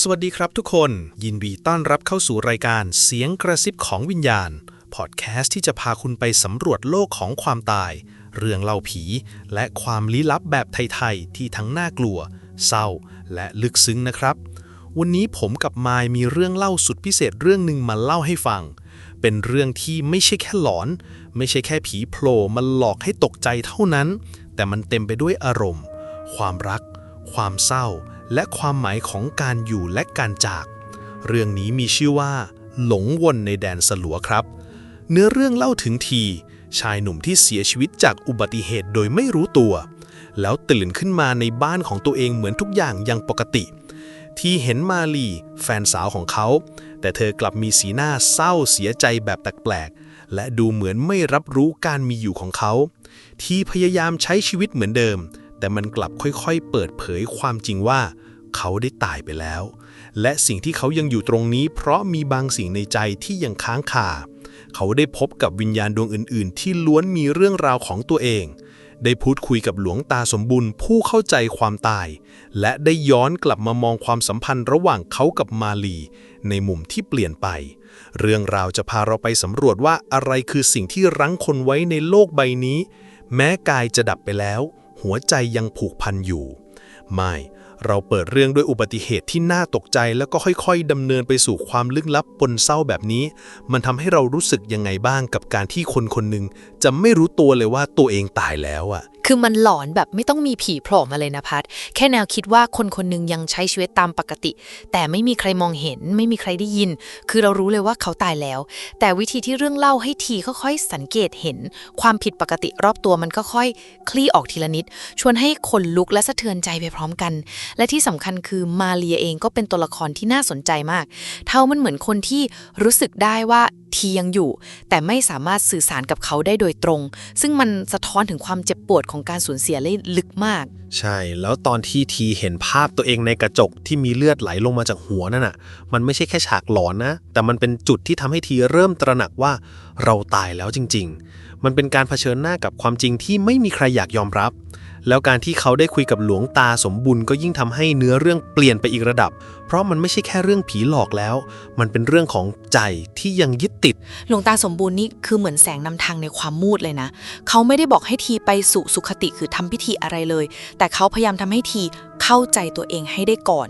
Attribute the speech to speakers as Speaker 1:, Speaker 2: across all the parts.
Speaker 1: สวัสดีครับทุกคน ยินดีต้อนรับเข้าสู่รายการเสียงกระซิบของวิญญาณ พอดแคสต์ที่จะพาคุณไปสำรวจโลกของความตาย เรื่องเล่าผี และความลี้ลับแบบไทยๆ ที่ทั้งน่ากลัว เศร้า และลึกซึ้งนะครับ วันนี้ผมกับมายมีเรื่องเล่าสุดพิเศษเรื่องหนึ่งมาเล่าให้ฟัง เป็นเรื่องที่ไม่ใช่แค่หลอน ไม่ใช่แค่ผีโผล่มาหลอกให้ตกใจเท่านั้น แต่มันเต็มไปด้วยอารมณ์ ความรัก ความเศร้า และความหมายของการอยู่และการจาก เรื่องนี้มีชื่อว่า หลงวนในแดนสลัวครับ เนื้อเรื่องเล่าถึงที ชายหนุ่มที่เสียชีวิตจากอุบัติเหตุโดยไม่รู้ตัว แล้วตื่นขึ้นมาในบ้านของตัวเองเหมือนทุกอย่างยังปกติ ที่เห็นมาลีแฟนสาวของเขา แต่เธอกลับมีสีหน้าเศร้าเสียใจแบบแปลกๆและดูเหมือนไม่รับรู้การมีอยู่ของเขา ที่พยายามใช้ชีวิตเหมือนเดิม แต่มันกลับค่อยๆ เปิดเผยความจริงว่า เขาได้ตายไปแล้ว และสิ่งที่เขายังอยู่ตรงนี้ เพราะมีบางสิ่งในใจที่ยังค้างคา เขาได้พบกับวิญญาณดวงอื่น ๆ ที่ล้วนมีเรื่องราวของตัวเอง ได้พูดคุยกับหลวงตาสมบุญผู้เข้าใจความตาย และได้ย้อนกลับมามองความสัมพันธ์ระหว่างเขากับมาลี ในมุมที่เปลี่ยนไป เรื่องราวจะพาเราไปสำรวจว่าอะไรคือสิ่งที่รั้งคนไว้ในโลกใบนี้ แม้กายจะดับไปแล้ว หัวใจยังผูกพันอยู่ ไม่เราเปิดเรื่องด้วยอุบัติเหตุที่น่าตกใจแล้วก็ค่อยๆดำเนินไปสู่ความลึกลับปนเศร้าแบบนี้ มันทำให้เรารู้สึกยังไงบ้างกับการที่คนคนหนึ่งจะไม่รู้ตัวเลยว่าตัวเองตายแล้วอะ
Speaker 2: คือมันหลอนแบบไม่ต้องมีผีโผล่มาเลยนะพัดแค่แนวคิดว่าคนคนหนึ่งยังใช้ชีวิตตามปกติ แต่ไม่มีใครมองเห็น ไม่มีใครได้ยิน คือเรารู้เลยว่าเขาตายแล้ว แต่วิธีที่เรื่องเล่าให้ทีค่อยๆสังเกตเห็น ความผิดปกติรอบตัวมันก็ค่อยคลี่ออกทีละนิด ชวนให้คนลุกและสะเทือนใจไปพร้อมกันและที่สำคัญคือมาเรียเองก็เป็นตัวละครที่น่าสนใจมาก เท่ามันเหมือนคนที่รู้สึกได้ว่าทียังอยู่ แต่ไม่สามารถสื่อสารกับเขาได้โดยตรง ซึ่งมันสะท้อนถึงความเจ็บปวดของการสูญเสียได้ลึกมาก
Speaker 1: ใช่ แล้วตอนที่ทีเห็นภาพตัวเองในกระจกที่มีเลือดไหลลงมาจากหัวนั่นน่ะ มันไม่ใช่แค่ฉากหลอนนะ แต่มันเป็นจุดที่ทำให้ทีเริ่มตระหนักว่าเราตายแล้วจริง ๆ มันเป็นการเผชิญหน้ากับความจริงที่ไม่มีใครอยากยอมรับ แล้วการที่เขาได้คุยกับหลวงตาสมบุญก็ยิ่งทำให้เนื้อเรื่องเปลี่ยนไปอีกระดับ เพราะมันไม่ใช่แค่เรื่องผีหลอกแล้ว มันเป็นเรื่องของใจที่ยังยึดติด
Speaker 2: หลวงตาสมบูรณ์นี่คือเหมือนแสงนำทางในความมืดเลยนะ เขาไม่ได้บอกให้ทีไปสู่สุขติคือทำพิธีอะไรเลย แต่เขาพยายามทำให้ที เข้าใจตัวเองให้ได้ก่อน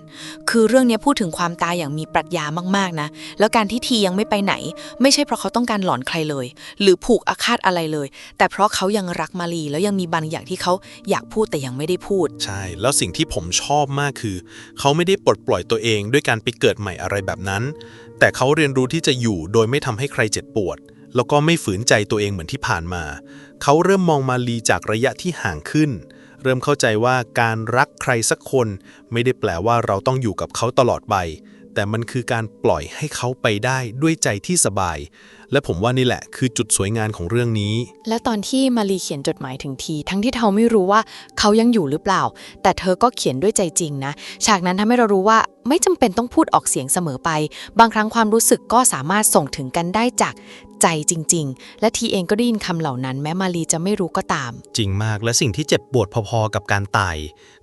Speaker 2: คือเรื่องนี้พูดถึงความตายอย่างมีปรัชญามากๆนะ แล้วการที่ทียังไม่ไปไหน ไม่ใช่เพราะเขาต้องการหลอนใครเลย หรือผูกอาฆาตอะไรเลย แต่เพราะเขายังรักมารีแล้วยังมีบางอย่างที่เขาอยากพูดแต่ยังไม่ได้พูด
Speaker 1: ใช่ แล้วสิ่งที่ผมชอบมากคือ เขาไม่ได้ปลดปล่อยตัวเองด้วยการไปเกิดใหม่อะไรแบบนั้น แต่เขาเรียนรู้ที่จะอยู่โดยไม่ทำให้ใครเจ็บปวด แล้วก็ไม่ฝืนใจตัวเองเหมือนที่ผ่านมา เขาเริ่มมองมาลีจากระยะที่ห่างขึ้น เริ่มเข้าใจว่าการรักใครสักคน ไม่ได้แปลว่าเราต้องอยู่กับเขาตลอดไป แต่มันคือการปล่อยให้เขาไปได้ด้วยใจที่สบาย และผมว่านี่แหละคือจุดสวยงามของเรื่องนี้
Speaker 2: และตอนที่มารีเขียนจดหมายถึงที ทั้งที่เธอไม่รู้ว่าเขายังอยู่หรือเปล่า แต่เธอก็เขียนด้วยใจจริงนะ ฉากนั้นทำให้เรารู้ว่าไม่จำเป็นต้องพูดออกเสียงเสมอไป บางครั้งความรู้สึกก็สามารถส่งถึงกันได้จาก ใจจริง ๆ และทีเองก็ได้ยินคำเหล่านั้น แม้มารีจะไม่รู้ก็ตาม
Speaker 1: จริงมากและสิ่งที่เจ็บปวดพอๆกับการตาย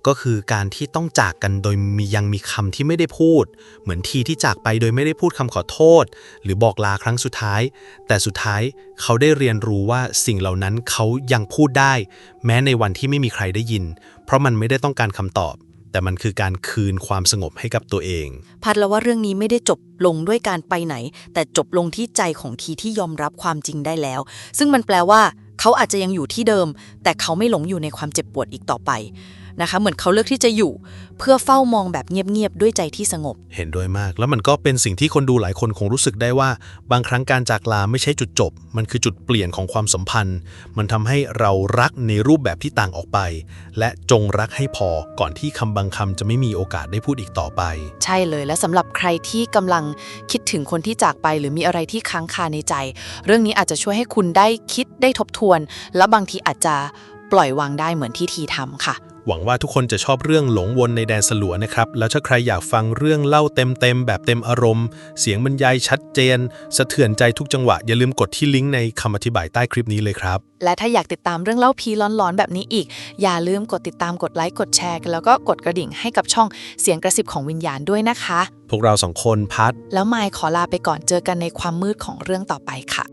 Speaker 1: ก็คือการที่ต้องจากกันโดยมียังมีคำที่ไม่ได้พูด เหมือนทีที่จากไปโดยไม่ได้พูดคำขอโทษ หรือบอกลาครั้งสุดท้าย แต่สุดท้ายเขาได้เรียนรู้ว่าสิ่งเหล่านั้นเขายังพูดได้ แม้ในวันที่ไม่มีใครได้ยิน เพราะมันไม่ได้ต้องการคำตอบ แต่มันคือการคืนความสงบให้กับตัวเอง
Speaker 3: พัดแล้วว่าเรื่องนี้ไม่ได้จบลงด้วยการไปไหน แต่จบลงที่ใจของทีที่ยอมรับความจริงได้แล้ว ซึ่งมันแปลว่า เขาอาจจะยังอยู่ที่เดิม แต่เขาไม่หลงอยู่ในความเจ็บปวดอีกต่อไป นะคะ เหมือนเขาเลือกที่จะอยู่ เพื่อเฝ้ามองแบบเงียบๆด้วยใจที่สงบ
Speaker 1: เห็นด้วยมาก แล้วมันก็เป็นสิ่งที่คนดูหลายคนคงรู้สึกได้ว่า บางครั้งการจากลาไม่ใช่จุดจบ มันคือจุดเปลี่ยนของความสัมพันธ์ มันทำให้เรารักในรูปแบบที่ต่างออกไป และจงรักให้พอก่อนที่คำบางคำจะไม่มีโอกาสได้พูดอีกต่อไป
Speaker 2: ใช่เลยและสำหรับใครที่กำลังคิดถึงคนที่จากไป หรือมีอะไรที่ค้างคาในใจ เรื่องนี้อาจจะช่วยให้คุณได้คิดได้ทบทวน แล้วบางทีอาจจะปล่อยวางได้เหมือนที่ทีทำค่ะ
Speaker 1: หวังว่าทุกคนจะชอบเรื่องหลงวนในแดนสลัวนะครับ แล้วถ้าใครอยากฟังเรื่องเล่าเต็มๆ แบบเต็มอารมณ์ เสียงบรรยายชัดเจน สะเทือนใจทุกจังหวะ อย่าลืมกดที่ลิงก์ในคำอธิบายใต้คลิปนี้เลยครับ
Speaker 2: และถ้าอยากติดตามเรื่องเล่าผีร้อนๆ แบบนี้อีก อย่าลืมกดติดตามกดไลค์กดแชร์แล้วก็กดกระดิ่งให้กับช่องเสียงกระซิบของวิญญาณด้วยนะคะ
Speaker 1: พวกเราสองคนพัด
Speaker 2: แล้วมายขอลาไปก่อนเจอกันในความมืดของเรื่องต่อไปค่ะ